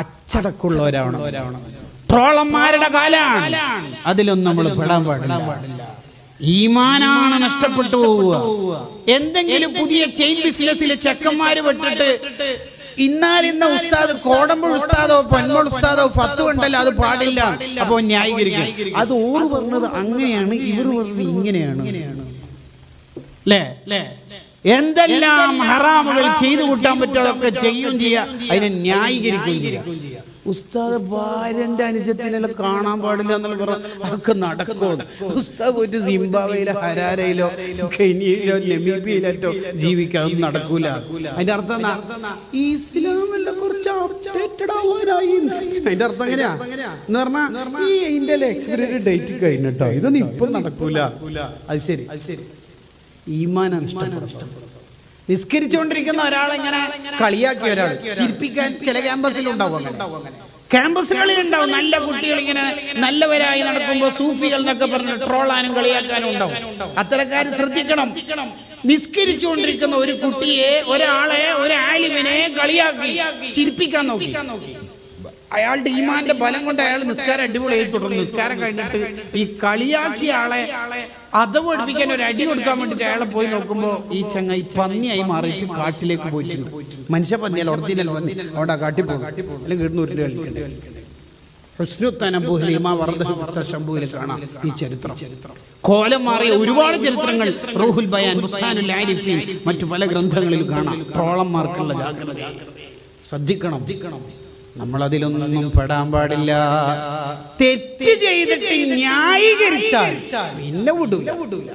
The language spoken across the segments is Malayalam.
അച്ചടക്കമുള്ളവരാവണം. ട്രോളന്മാരുടെ കാലാണ്. അതിലൊന്നും നമ്മൾ പെടാൻ പാടില്ല. ഈമാനാണ് നഷ്ടപ്പെട്ടു പോവുക. എന്തെങ്കിലും പുതിയ ചെയിൻ ബിസിനസ്സിൽ ചെക്കന്മാര് വിട്ടിട്ട് ഇന്നാലിന്ന ഉസ്താദ് കോടമ്പുഴ ഉസ്താദോ പൊന്മോൾ ഉസ്താദോ ഫത്ത് ഉണ്ടല്ലോ അത് പാടില്ല. അപ്പോ ന്യായീകരിക്കും അത് ഓറ് പറഞ്ഞത് അങ്ങനെയാണ് ഇവർ പറഞ്ഞത് ഇങ്ങനെയാണ്. അല്ലേ എന്തെല്ലാം ഹറാമുകൾ ചെയ്തു കൂട്ടാൻ പറ്റുമതൊക്കെ ചെയ്യും ചെയ്യുക അതിനെ ന്യായീകരിക്കുകയും ചെയ്യുക ഉസ്താദ് ഭാര്യന്റെ അനുജത്തിനെല്ലാം കാണാൻ പാടില്ല എന്നുള്ള അതൊക്കെ നടക്കും ഉസ്താദ് ഒരു സിംബാവയിലോ ഹരാരയിലോ കെനിയയിലോ നമീബിയിലോ ജീവിക്കാൻ നടക്കൂല. അതിന്റെ അർത്ഥം? ഇസ്ലാമെല്ലാം കുറച്ച് അപ്ഡേറ്റഡ് ആവാനായി അതിന്റെ അർത്ഥം എങ്ങനെയാ എന്ന് പറഞ്ഞാൽ ഈ എക്സ്പയറി ഡേറ്റ് കഴിഞ്ഞിട്ടോ? ഇതൊന്നും ഇപ്പൊ നടക്കൂല. അത് ശരി. അത് ശരി. ഈമാന നഷ്ടപ്പെടും നിസ്കരിച്ചുകൊണ്ടിരിക്കുന്ന ഒരാളെങ്ങനെ കളിയാക്കിയ ഒരാൾ. ചിരിപ്പിക്കാൻ ചില ക്യാമ്പസിൽ ഉണ്ടാവും അങ്ങനെ. ക്യാമ്പസുകളിൽ ഉണ്ടാവും. നല്ല കുട്ടികൾ ഇങ്ങനെ നല്ലവരായി നടക്കുമ്പോൾ സൂഫികൾ എന്നൊക്കെ പറഞ്ഞ് ട്രോളാനും കളിയാക്കാനും ഉണ്ടാവും. അത്തരക്കാർ ശ്രദ്ധിക്കണം. നിസ്കരിച്ചുകൊണ്ടിരിക്കുന്ന ഒരു കുട്ടിയെ ഒരാളെ ഒരു കളിയാക്കി ചിരിപ്പിക്കാൻ നോക്കി. അയാളുടെ ഈമാന്റെ ബലം കൊണ്ട് അയാൾ നിസ്കാരം അടിപൊളിയായി തുടർന്നു. നിസ്കാരം കഴിഞ്ഞിട്ട് ഈ കളിയാക്കിയ ആളെ അത് പഠിപ്പിക്കാൻ ഒരു അടി കൊടുക്കാൻ വേണ്ടിട്ട് അയാളെ പോയി നോക്കുമ്പോ ഈ ചങ്ങ ഈ പന്നിയായി മാറിയിട്ട് കാട്ടിലേക്ക് പോയിട്ടുണ്ട്. മനുഷ്യ പന്നിയല്ല ഒറിജിനൽ പന്നി. അവിടെ കാട്ടി പോകും. കാണാം ഈ ചരിത്രം. കോലം മാറിയ ഒരുപാട് ചരിത്രങ്ങൾ റൂഹുൽ ബയാൻ ബുസ്താനുൽ ആരിഫീൻ മറ്റു പല ഗ്രന്ഥങ്ങളിലും കാണാം. ട്രോളന്മാർക്കുള്ള ജാഗ്രത. ശ്രദ്ധിക്കണം. നമ്മൾ അതിലൊന്നും പെടാൻ പാടില്ല. തെറ്റ് ചെയ്തിട്ട് ന്യായീകരിച്ചാൽ പിന്നെ വിടൂല. വിടൂല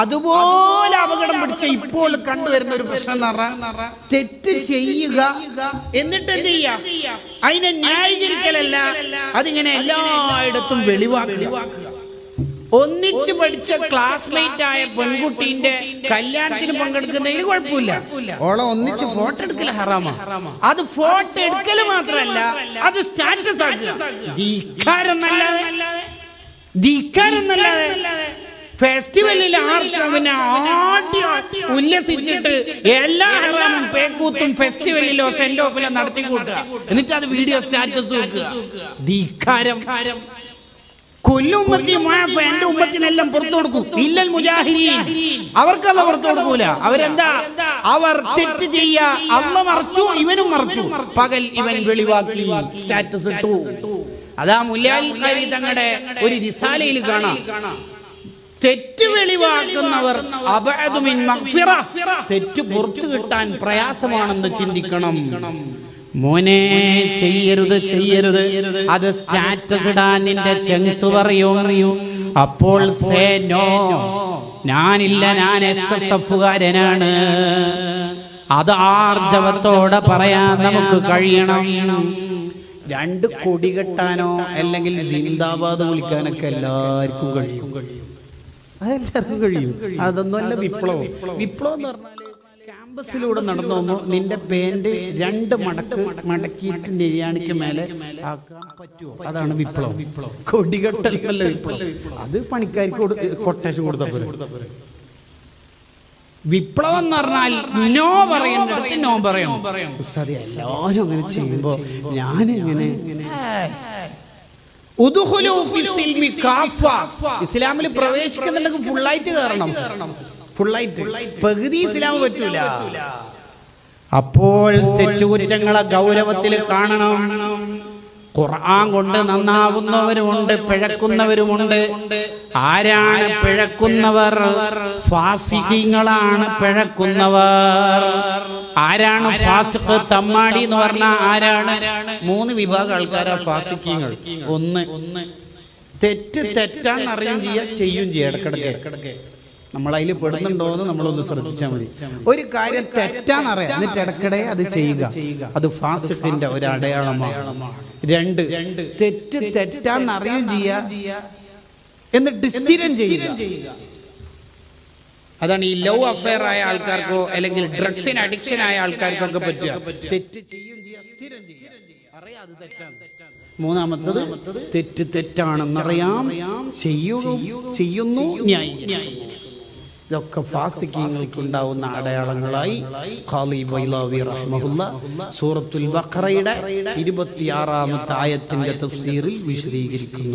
അതുപോലെ അപകടം പിടിച്ച ഇപ്പോൾ കണ്ടുവരുന്ന ഒരു പ്രശ്നം എന്ന് പറഞ്ഞാൽ തെറ്റ് ചെയ്യുക എന്നിട്ട് എന്ത് ചെയ്യാ? അതിനെ ന്യായീകരിക്കലല്ല. അതിങ്ങനെ എല്ലായിടത്തും വെളിവാക്കുക. ഒന്നിച്ച് പഠിച്ച ക്ലാസ്മേറ്റ് ആയ പെൺകുട്ടീന്റെ കല്യാണത്തിന് പങ്കെടുക്കുന്നതിന് കുഴപ്പമില്ല. ഓളെ ഒന്നിച്ച് ഫോട്ടോ എടുക്കല ഹറാമാ. അത് ഫോട്ടോ എടുക്കൽ മാത്രമല്ല അത് സ്റ്റാറ്റസ് ആക്കുക. ഫെസ്റ്റിവലിൽ ആർക്കും പിന്നെ ആട്ടി ഉല്ലസിച്ചിട്ട് എല്ലാ ഹറാമും പേക്കൂത്തും ഫെസ്റ്റിവലിലോ സെന്റ് ഓഫിലോ നടത്തി കൂട്ടുക എന്നിട്ട് അത് വീഡിയോ സ്റ്റാറ്റസ് വെക്കുക. ധിക്കാരം. കൊല്ലുമ്മത്തി മുഴഫ് എന്റെ ഉമ്മത്തിനെല്ലാം പുറത്തു കൊടുക്കും. ഇല്ലൽ മുജാഹിദീൻ. അവർക്കല്ല പുറത്തു കൊടുക്കൂല. അവരെന്താ? അവർ തെറ്റ് ചെയ്യ. അമ്മ മറച്ചു ഇവനും മറച്ചു. പകൽ ഇവൻ വെളിവാക്കി. സ്റ്റാറ്റസ് ഇട്ടു. അതാ മുല്ലാൽക്കാരി തങ്ങളുടെ ഒരു റിസാലയിൽ കാണാം. തെറ്റ് വെളിവാക്കുന്നവർ അബഅദുമിൻ മഗ്ഫിറ. തെറ്റ് പുറത്തു കിട്ടാൻ പ്രയാസമാണെന്ന് ചിന്തിക്കണം. മോനെ ചെയ്യരുത് ചെയ്യരുത് അത് സ്റ്റാറ്റസ് ഇടാൻ നിന്റെ ചെങ്സ് പറയൂ. അപ്പോൾ സേ നോ. ഞാനില്ല ഞാൻ എസ് എസ് എഫുകാരനാണ് അത് ആർജവത്തോടെ പറയാൻ നമുക്ക് കഴിയണം. രണ്ട് കൊടി കെട്ടാനോ അല്ലെങ്കിൽ ജിന്ദാബാദ് വിളിക്കാനൊക്കെ എല്ലാവർക്കും കഴിയും. അതെല്ലാവർക്കും കഴിയും. അതൊന്നുമല്ല വിപ്ലവം. വിപ്ലവം എന്ന് പറഞ്ഞാൽ ക്യാമ്പസിലൂടെ നടന്നു വന്നു. നിന്റെ പേന്റ് രണ്ട് മടക്ക് മടക്കിയിട്ട് നെയ്യാണിക്ക് മേലെ ആക്കാൻ പറ്റുമോ? അതാണ് വിപ്ലവം. കൊടികെട്ടല്ല വിപ്ലവം? അത് പണിക്കാർക്ക് കൊട്ടേഷൻ കൊടുത്ത വിപ്ലവം എന്ന് പറഞ്ഞാൽ നോ പറയുന്നിടത്ത് നോ പറയണം. ഉസ്താദി എല്ലാവരും അങ്ങനെ ചെയ്യുമ്പോ ഞാനിങ്ങനെ. ഇസ്ലാമിൽ പ്രവേശിക്കുന്നുണ്ടെങ്കിൽ ഫുള്ളായിട്ട് കയറണം ഫുള്ളായിട്ട് പകുതി ഇസ്ലാം പറ്റൂല. അപ്പോൾ തെറ്റുകുറ്റങ്ങളെ ഗൗരവത്തിൽ കാണണം. ഖുർആൻ കൊണ്ട് നന്നാവുന്നവരുമുണ്ട് പിഴക്കുന്നവരുമുണ്ട്. ആരാണ് പിഴക്കുന്നവർ? ഫാസിഖീങ്ങളാണ് പിഴക്കുന്നവർ. ആരാണ് ഫാസിഖ് തമ്മാടി എന്ന് പറഞ്ഞാൽ ആരാണ്? മൂന്ന് വിഭാഗം ആൾക്കാരാ ഫാസിഖീങ്ങൾ. ഒന്ന്. തെറ്റ് തെറ്റാന്നറിയും ചെയ്യാ ചെയ്യും ചെയ്യാം ഇടക്കിടക്ക് നമ്മൾ അതിൽ പെടുന്നുണ്ടോ എന്ന് നമ്മളൊന്ന് ശ്രദ്ധിച്ചാൽ മതി. ഒരു കാര്യം തെറ്റാന്നറിയാം എന്നിട്ട് ഇടക്കിടെ അത് ചെയ്യുക. അത് ഫാസിഖിന്റെ ഒരു അടയാളമാണ്. രണ്ട് തെറ്റ് തെറ്റാന്നറിയും ചെയ്യുക. എന്നിട്ട് സ്ഥിരം ചെയ്യുക. അതാണ് ഈ ലവ് അഫെയർ ആയ ആൾക്കാർക്കോ അല്ലെങ്കിൽ ഡ്രഗ്സിന് അഡിക്ഷൻ ആയ ആൾക്കാർക്കൊക്കെ പറ്റുക. തെറ്റ് ചെയ്യും ചെയ്യുക. സ്ഥിരം ചെയ്യുക. മൂന്നാമത്തത് തെറ്റ് തെറ്റാണെന്നറിയാം ചെയ്യുക ചെയ്യുന്നു. ന്യായീകരിക്കുന്നു. ഇതൊക്കെ ഫാസിക്കീങ്ങൾക്ക് ഉണ്ടാവുന്ന അടയാളങ്ങളായി ഖാലി ബൈലാവി റഹ്മഹുല്ല സൂറത്തുൽ ബഖറയുടെ ഇരുപത്തിയാറാമത്തെ ആയത്തിന്റെ തഫ്സീറിൽ വിശദീകരിക്കുന്നു.